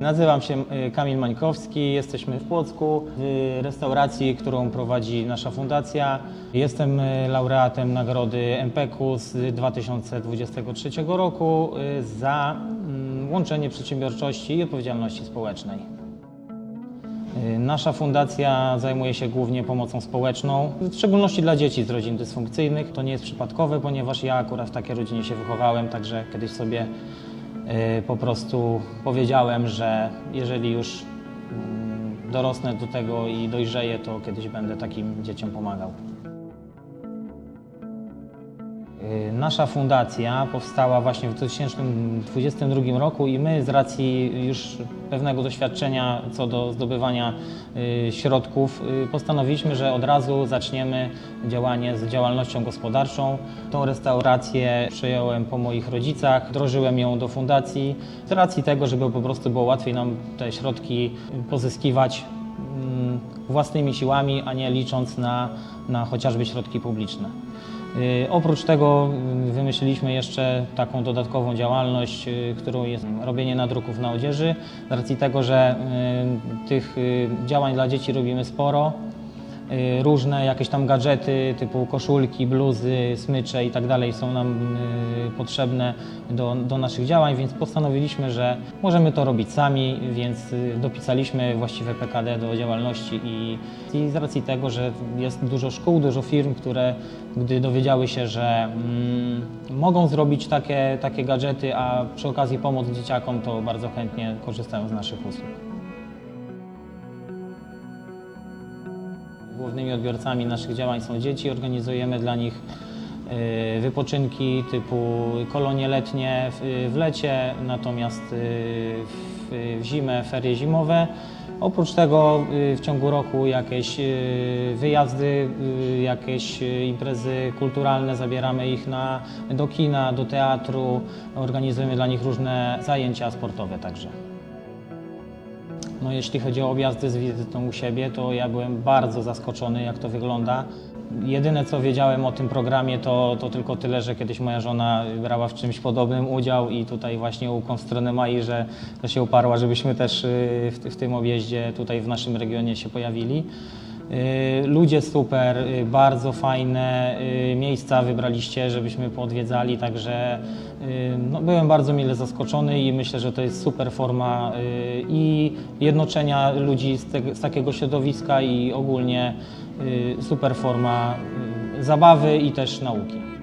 Nazywam się y, Kamil Mańkowski, jesteśmy w Płocku, w restauracji, którą prowadzi nasza fundacja. Jestem y, laureatem nagrody MPK z 2023 roku y, za mm, łączenie przedsiębiorczości i odpowiedzialności społecznej. Nasza fundacja zajmuje się głównie pomocą społeczną, w szczególności dla dzieci z rodzin dysfunkcyjnych. To nie jest przypadkowe, ponieważ ja akurat w takiej rodzinie się wychowałem, także kiedyś sobie po prostu powiedziałem, że jeżeli już mm, dorosnę do tego i dojrzeję, to kiedyś będę takim dzieciom pomagał. Y, Nasza fundacja powstała właśnie w 2022 roku i my z racji już pewnego doświadczenia co do zdobywania y, środków y, postanowiliśmy, że od razu zaczniemy działanie z działalnością gospodarczą. Tą restaurację przejąłem po moich rodzicach, wdrożyłem ją do fundacji z racji tego, żeby po prostu było łatwiej nam te środki pozyskiwać mm, własnymi siłami, a nie licząc na, na chociażby środki publiczne. Y, Oprócz tego y, wymyśliliśmy jeszcze taką dodatkową działalność, y, którą jest robienie nadruków na odzieży. Z racji tego, że tych działań dla dzieci robimy sporo, różne jakieś tam gadżety typu koszulki, bluzy, smycze i tak dalej są nam y, potrzebne do, do naszych działań, więc postanowiliśmy, że możemy to robić sami, więc y, dopisaliśmy właściwe PKD do działalności i, i z racji tego, że jest dużo szkół, dużo firm, które gdy dowiedziały się, że mm, mogą zrobić takie, takie gadżety, a przy okazji pomóc dzieciakom, to bardzo chętnie korzystają z naszych usług. Głównymi odbiorcami naszych działań są dzieci. Organizujemy dla nich y, wypoczynki typu kolonie letnie w, lecie, natomiast y, w, zimę ferie zimowe. Oprócz tego y, w ciągu roku jakieś wyjazdy, jakieś imprezy kulturalne, zabieramy ich na, do kina, do teatru, organizujemy dla nich różne zajęcia sportowe także. No, jeśli chodzi o objazdy z wizytą u siebie, to ja byłem bardzo zaskoczony, jak to wygląda. Jedyne, co wiedziałem o tym programie, to, to tylko tyle, że kiedyś moja żona brała w czymś podobnym udział i tutaj właśnie ufam w stronę Mai, że to się uparła, żebyśmy też y, w, w tym objeździe tutaj w naszym regionie się pojawili. Y, Ludzie super, y, bardzo fajne y, miejsca wybraliście, żebyśmy poodwiedzali, także no, byłem bardzo mile zaskoczony i myślę, że to jest super forma i jednoczenia ludzi z, te, z takiego środowiska i ogólnie super forma zabawy i też nauki.